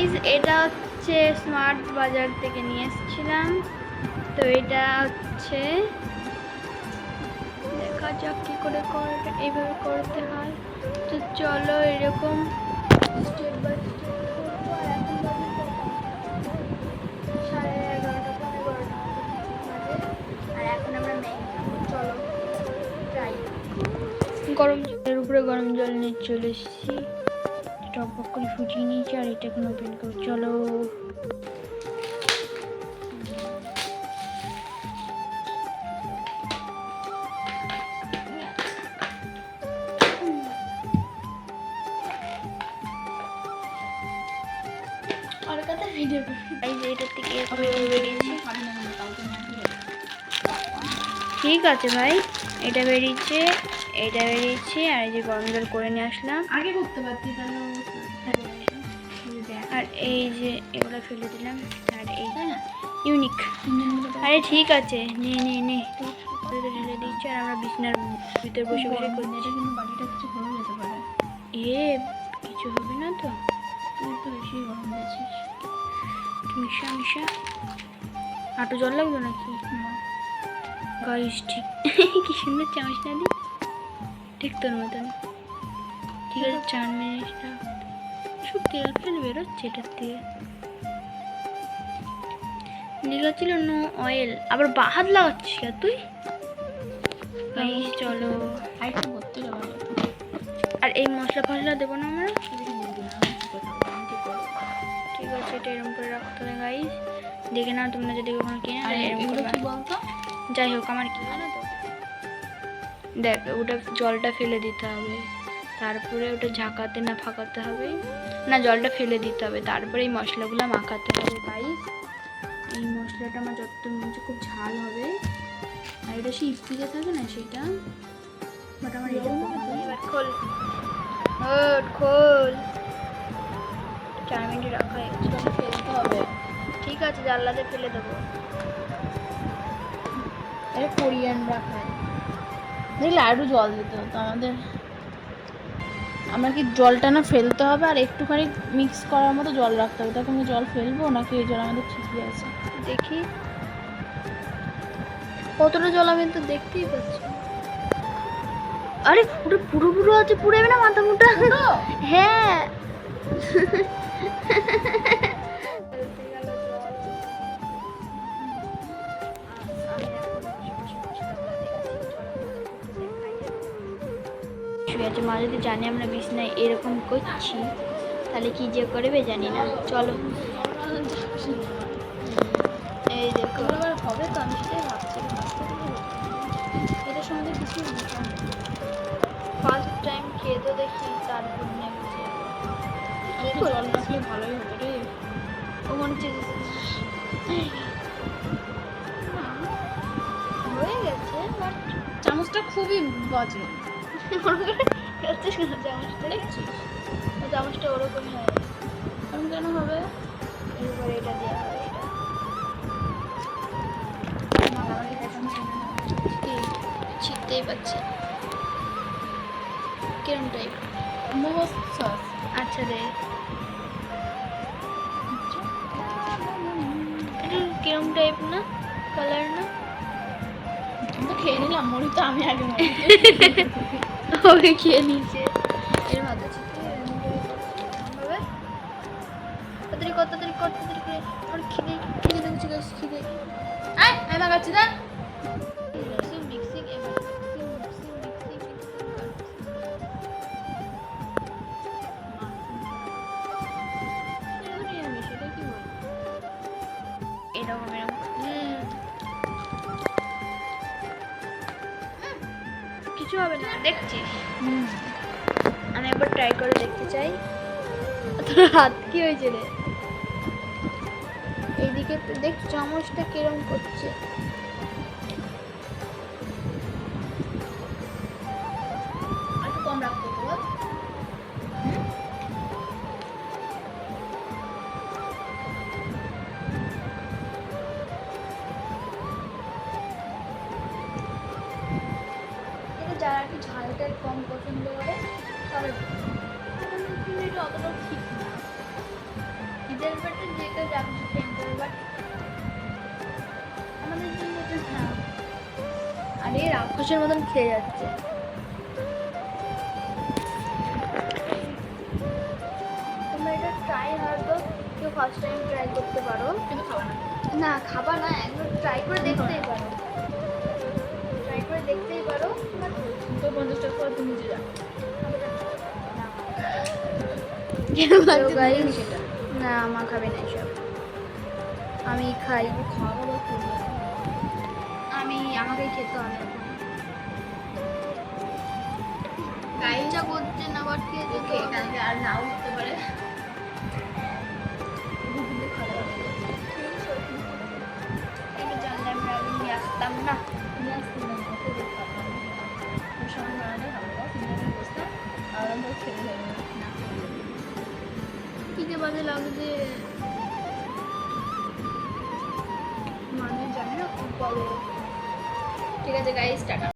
Guys এটা হচ্ছে smart বাজার থেকে নিয়ে এসেছিলাম। তো এটা হচ্ছে, দেখা যাক কী করে করতে এইভাবে করতে হয়। তো চলো এরকম স্টেপ গরম জলের উপরে গরম জল নিয়ে চলে এসেছি। টক বক করে ফুটিয়ে নিয়েছি আর এটা এখন ওপেন করো চলো। এই যে এটার থেকে ঠিক আছে ভাই। এটা বেরিয়েছে এটা বেরিয়েছে আর এই যে গরম জল করে নিয়ে আসলাম। আগে করতে পারতি তাহলে আর এই যে এগুলো ফেলে দিলাম আর এই ইউনিক। আরে ঠিক আছে নে নে নে। ঢেলে দিচ্ছি আর আমরা বিছনার ভিতরে বসে বসে করছি। কিন্তু বাড়িটা কিছু হয়ে যেতে পারে। এ কিছু হবে না তো? তুই তো বেশি গরম দিয়েছিস। মিশা মিশা। হাঁটু জল লাগবে নাকি? গাইস ঠিক কি সুন্দর চামচ না দি ঠিক তোর মতন। ঠিক আছে চার মিনিটটা সব তেল ফেল বেরোচ্ছে এটার থেকে। লেখা ছিল নো অয়েল আবার বাহাত লাগাচ্ছিস আর তুই? চলো। আর এই মশলা ফসলা দেবো না আমরা। ঠিক আছে এটা এরকম করে রাখতে হবে গাইস দেখে নাও তোমরা যদি কখনো কিনে যাই হোক আমার কি জানো তো? দেখ ওটা জলটা ফেলে দিতে হবে। তারপরে ওটা ঝাঁকাতে না ফাঁকাতে হবে। না জলটা ফেলে দিতে হবে। তারপরে এই মশলাগুলো মাখাতে হবে তাই এই মশলাটা আমার যত মনে হচ্ছে খুব ঝাল হবে। আর এটা সেই ইস্তিকে থাকে না সেটা? বাট আমার এটা খোল। খোল। চার মিনিট রাখা একটু ফেলতে হবে। ঠিক আছে জানলাতে ফেলে দেবো। এটা কোরিয়ানরা খায় দেখলে আরও জল দিতে হতো আমাদের। আমরা কি জলটা না ফেলতে হবে আর একটুখানি মিক্স করার মতো জল রাখতে হবে। তখন আমি জল ফেলব নাকি এই জল আমাদের ঠিকই আছে? দেখি। কতটা জল আমি তো দেখতেই পাচ্ছি আরে পুরো পুরো পুরো আছে পুরো না মাথা মুটা হ্যাঁ। আছে মা যদি জানে আমরা বিছনায় এরকম করছি তাহলে কি যে করবে জানি না। চলো। এই দেখো। হবে তো আমি সেটাই ভাবছি এটার সঙ্গে কিছু ফার্স্ট টাইম খেয়ে তো দেখি তারপর নেবে একটু জল রাখলে ভালোই রে। ও মনে হচ্ছে হয়ে গেছে বাট চামচটা খুবই বাজে। চামচটা দেখছিস ও চামচটা ওরকমই হয় এরকম কেন হবে এরপরে এটা দেওয়া হবে ছিটতেই পাচ্ছে কিরম টাইপ মোমোস সস আচ্ছা দে কিরম টাইপ না কালার না খেয়ে নিলাম তো আমি আগে ওকে খেয়ে নিয়েছে এর মাথা হবে তাড়াতাড়ি কর তাড়াতাড়ি কর তাড়াতাড়ি করে আমার খিদে খিদে দেখছি গাছ খিদে। আয় আমি মাগাচ্ছি না কিছু হবে না দেখছিস? আমি একবার ট্রাই করে দেখতে চাই। তোর হাত কি হয়েছে রে? এইদিকে দেখ চামচটা কিরম করছে। কম পছন্দ করে তাহলে কিন্তু এটা অতটাও ঠিক না। নিজের পেটে যে কেউ যা কিছু নিতে বাট আমাদের জন্য এটা না আর এই রাক্ষসের মতন খেয়ে যাচ্ছে। তোমরা এটা ট্রাই হয়তো কেউ ফার্স্ট টাইম ট্রাই করতে পারো। কিন্তু খাওয়া না। না খাবা না একবার ট্রাই করে দেখতেই পারো। করে পারো তো পঞ্চাশ টাকা তুমি নিজে যাও না মা খাবে না এসব আমি খাই খাওয়া দাওয়া করবে আমি আমাকে খেতে হবে ইচ্ছা করছে না বাট খেয়ে ওকে থেকে আর নাও উঠতে পারে ঘুগনি খাওয়া আরাম ছেড়ে দেবো না যে বাজে লাগছে মানে জানি না, খুব বড় ঠিক আছে গাইজ টাটা।